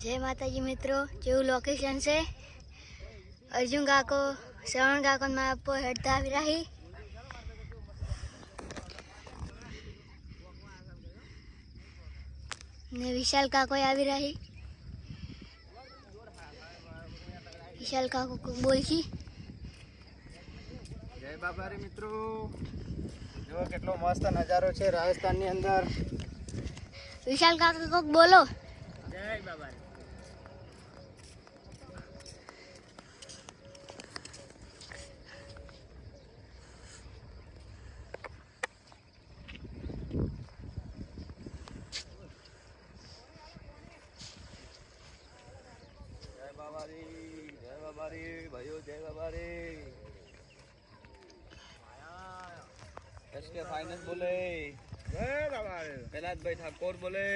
જય માતાજી મિત્રો જેવું લોકેશન છે અર્જુન કાકો શ્રવણ કાકો ને મારા પપ્પો હેડતા આવી રહી ને વિશાલ કાકો આવી રહી વિશાલ કાકો કોક બોલશી જય બાબારી મિત્રો જો કેટલો મસ્ત નજારો છે રાજસ્થાનની અંદર. વિશાલ કાકા કોક બોલો. જય બાબારી. બાબારી જય બાબારી ભાઈઓ જય બાબારી એસકે ફાઇનાન્સ બોલે. જય બાબારી કૈલાસભાઈ ઠાકોર બોલે.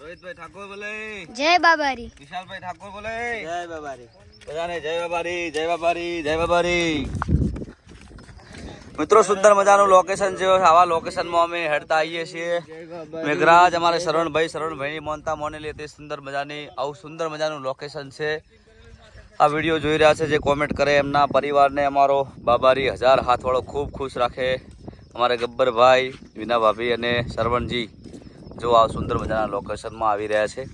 રોહિતભાઈ ઠાકોર બોલે. જય બાબારી વિશાલભાઈ ઠાકોર બોલે. જય બાબારી બધાને જય બાબારી જય બાબારી જય બાબારી મિત્રો, સુંદર મજાનું લોકેશન છે. આવા લોકેશનમાં અમે હેડતા આવીએ છીએ. મેઘરાજ, અમારે શરણભાઈ શરણભાઈની મોનતા મોનેલી તે સુંદર મજાની, આવું સુંદર મજાનું લોકેશન છે. આ વીડિયો જોઈ રહ્યા છે, જે કોમેન્ટ કરે એમના પરિવારને. અમારો બાબારી હજાર હાથવાળો ખૂબ ખુશ રાખે. અમારે ગબ્બરભાઈ વિના ભાભી અને શરવણજી જો આ સુંદર મજાના લોકેશનમાં આવી રહ્યા છે.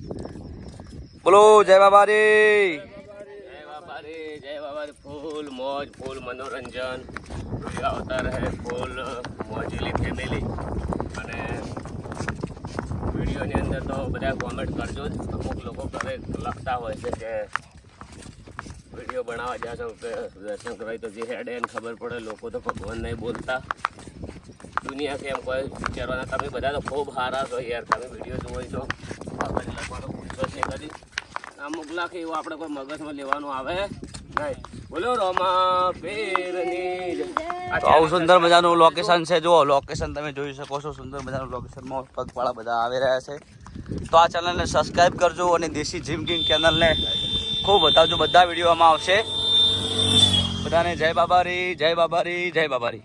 બોલો, જય બાબારી! બાબારી જય બાબારી ફૂલ, મોજ, ફૂલ મનોરંજન. વીડિયો આવતા રહે ફૂલ, મોજીલી ફેમિલી અને વિડીયોની અંદર તો બધા કોમેન્ટ કરજો જ. અમુક લોકો ઘરે લખતા હોય છે કે વીડિયો બનાવવા જ્યાં છો કે દર્શન કરાય તો જે હેડે એને ખબર પડે, લોકો તો ભગવાન નહીં બોલતા. દુનિયા કેમ કોઈ વિચારવાના? તમે બધા તો ખૂબ હારા છો યાર. તમે વીડિયો જોવો છો. લખવાનો પૂછો છે કદી? અમુક લાખ એવું આપણે કોઈ મગજમાં લેવાનું આવે? બોલો, રોમા પીરની સુંદર મજાનું લોકેશન છે. જો લોકેશન તમે જોઈ શકો છો. સુંદર મજાનું લોકેશનમાં પગપાળા બધા આવી રહ્યા છે. તો આ ચેનલને સબસ્ક્રાઈબ કરજો અને દેશી જીમ કિંગ ચેનલને ખૂબ બતાવજો. બધા વિડીયોમાં આવશે. બધાને જય બાબારી જય બાબારી જય બાબારી.